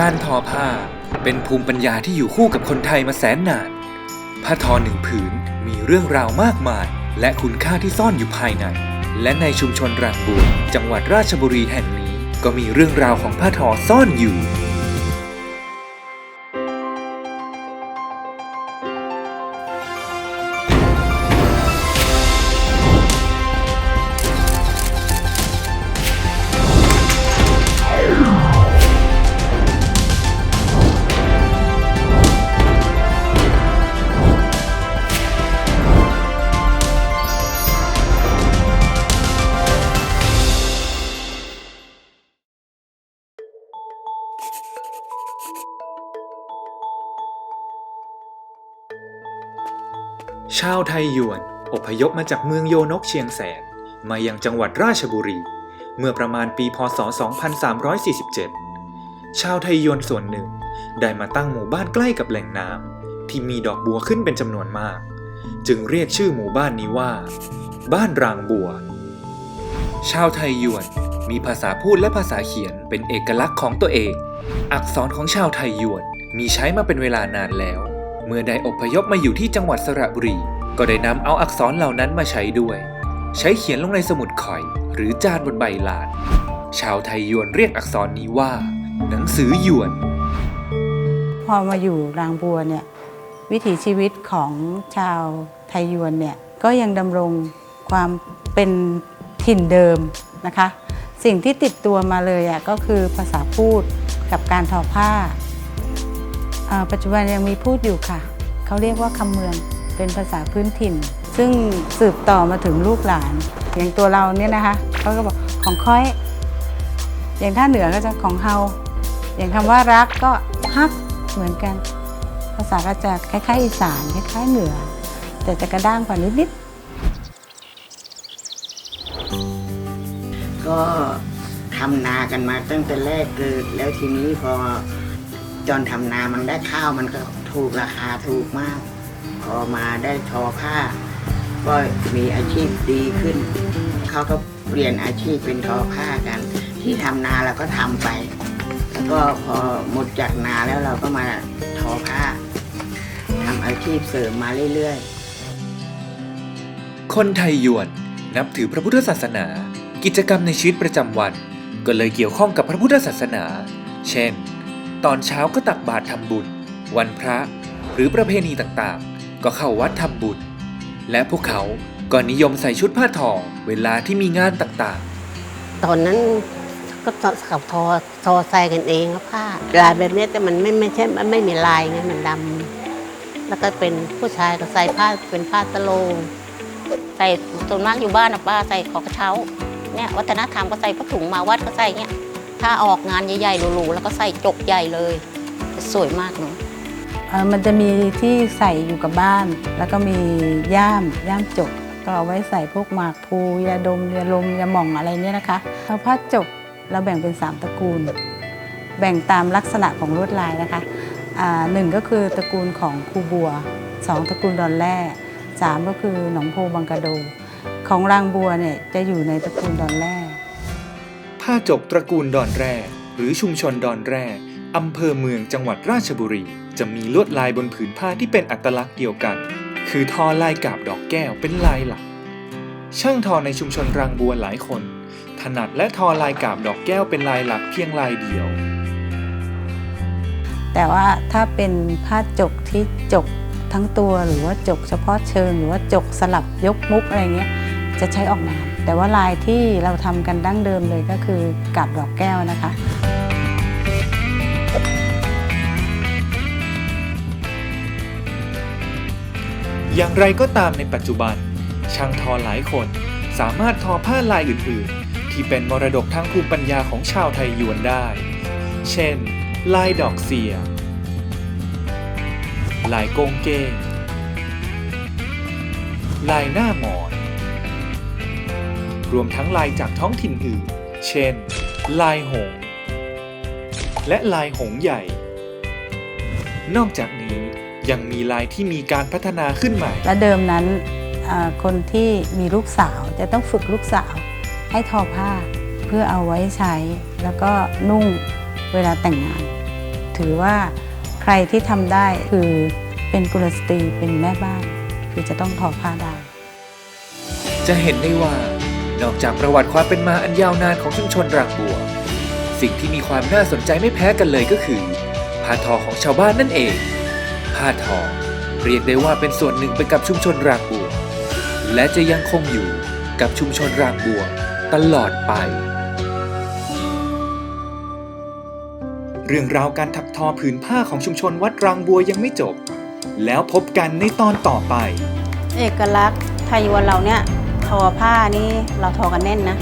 การทอผ้าเป็นภูมิปัญญาที่อยู่คู่กับคนไทยมาแสนนาน ผ้าทอหนึ่งผืนมีเรื่องราวมากมาย และคุณค่าที่ซ่อนอยู่ภายใน และในชุมชนรางบัวจังหวัดราชบุรีแห่งนี้ ก็มีเรื่องราวของผ้าทอซ่อนอยู่ ชาวไทยยวน อพยพมาจากเมืองโยนกเชียงแสน มายังจังหวัดราชบุรี เมื่อประมาณปีพศ 2347 ชาวไทยยวนส่วนหนึ่ง ได้มาตั้งหมู่บ้านใกล้กับแหล่งน้ำที่มีดอกบัวขึ้นเป็นจำนวนมาก จึงเรียกชื่อหมู่บ้านนี้ว่า บ้านรางบัว ชาวไทยยวนมีภาษาพูดและภาษาเขียนเป็นเอกลักษณ์ของตัวเอง อักษรของชาวไทยยวนมีใช้มาเป็นเวลานานแล้ว มื่อได้อพยพมาอยู่ที่จังหวัดสระบุรี ก็ได้นำเอาอักษรเหล่านั้นมาใช้ด้วย ใช้เขียนลงในสมุดข่อย หรือจานบนใบลาน ชาวไทยยวนเรียกอักษรนี้ว่า หนังสือหยวน พอมาอยู่รางบัวเนี่ยวิถีชีวิตของชาวไทยยวนเนี่ยก็ยังดำรงความเป็นถิ่นเดิมนะคะ สิ่งที่ติดตัวมาเลยอะก็คือภาษาพูดกับการทอผ้าอ่า ปัจจุบันยังมีพูดอยู่ค่ะ เขาเรียกว่าคำเมืองเป็นภาษาพื้นถิ่น ซึ่งสืบต่อมาถึงลูกหลาน อย่างตัวเราเนี่ยนะคะเขาก็บอกของค่อย อย่างท่าเหนือก็จะของเฮาอย่างคำว่ารักก็ฮักเหมือนกัน ภาษาก็จะคล้ายๆอีสานคล้ายๆเหนือ แต่จะกระด้างกว่านิดก็ทำนากันมาตั้งแต่แรกเกิดแล้วทีนี้พอ จอนทำนามันได้ข้าวมันก็ถูกราคาถูกมาก พอมาได้ทอผ้า ก็มีอาชีพดีขึ้น เขาก็เปลี่ยนอาชีพเป็นทอผ้ากัน ที่ทำนาเราก็ทำไป แล้วก็พอหมดจากนาแล้วเราก็มาทอผ้าทำอาชีพเสริมมาเรื่อยๆ คนไทยยวนนับถือพระพุทธศาสนา กิจกรรมในชีวิตประจำวัน ก็เลยเกี่ยวข้องกับพระพุทธศาสนา เช่น ตอนเช้าก็ตักบาตรทำบุญ วันพระ หรือประเพณีต่างๆ ก็เข้าวัดทำบุญ และพวกเขาก็นิยมใส่ชุดผ้าทอเวลาที่มีงานต่างๆ ตอนนั้นก็ขับทอทอใส่กันเองครับผ้าลายแบบนี้แต่มันไม่ไม่ใช่มันไม่มีลายไงมันดำแล้วก็เป็นผู้ชายก็ใส่ผ้าเป็นผ้าตะโลงใส่ส่วนมากอยู่บ้านนะป้าใส่ขอกระเช้าเนี่ยวัฒนธรรมก็ใส่ผ้าถุงมาวัดก็ใส่เนี่ย ถ้าออกงานใหญ่ๆหรูๆแล้วก็ใส่จกใหญ่เลยสวยมากเนาะมันจะมีที่ใส่อยู่กับบ้าน แล้วก็มีย่ามย่ามจก ก็เอาไว้ใส่พวกหมากพลูยาดมยาลมยาหม่องอะไรเนี่ยนะคะเอาผ้าจกเราแบ่งเป็น 3 ตระกูล แบ่งตามลักษณะของลวดลายนะคะหนึ่งก็คือตระกูลของครูบัวสองตระกูลดอนแร่สามก็คือหนองโพบังกะโด ของรางบัวเนี่ยจะอยู่ในตระกูลดอนแร่ ผ้าจกตระกูลดอนแร่ หรือชุมชนดอนแร่อำเภอเมืองจังหวัดราชบุรี จะมีลวดลายบนผืนผ้าที่เป็นอัตลักษณ์เดียวกัน คือทอลายกาบดอกแก้วเป็นลายหลัก ช่างทอในชุมชนรางบัวหลายคน ถนัดและทอลายกาบดอกแก้วเป็นลายหลักเพียงลายเดียว แต่ว่าถ้าเป็นผ้าจกที่จกทั้งตัวหรือว่าจกเฉพาะเชิง หรือว่าจกสลับยกมุกอะไรเงี้ยจะใช้ออกนาม แต่ว่าลายที่เราทำกันดั้งเดิมเลยก็คือกาบดอกแก้วนะคะ อย่างไรก็ตามในปัจจุบัน ช่างทอหลายคนสามารถทอผ้าลายอื่นๆ ที่เป็นมรดกทางภูมิปัญญาของชาวไทยยวนได้ เช่น ลายดอกเสีย ลายกงเกงลายหน้าหมอน รวมทั้งลายจากท้องถิ่นอื่น เช่น ลายหงส์และลายหงส์ใหญ่ นอกจากนี้ยังมีลายที่มีการพัฒนาขึ้นใหม่ และเดิมนั้นอ่าคนที่มีลูกสาวจะต้องฝึกลูกสาวให้ทอผ้าเพื่อเอาไว้ใช้ แล้วก็นุ่งเวลาแต่งงาน ถือว่าใครที่ทำได้คือเป็นกุลสตรีเป็นแม่บ้าน คือจะต้องทอผ้าได้ จะเห็นได้ว่า นอกจากประวัติความเป็นมาอันยาวนานของชุมชนรางบัว สิ่งที่มีความน่าสนใจไม่แพ้กันเลยก็คือผ้าทอของชาวบ้านนั่นเองผ้าทอเรียกได้ว่าเป็นส่วนหนึ่งไปกับชุมชนรางบัว และจะยังคงอยู่กับชุมชนรางบัวตลอดไป เรื่องราวการถักทอผืนผ้าของชุมชนวัดรางบัวยังไม่จบ แล้วพบกันในตอนต่อไป เอกลักษณ์ไทยยวนเราเนี่ย อผ้านี่เราทอกันแน่นนะ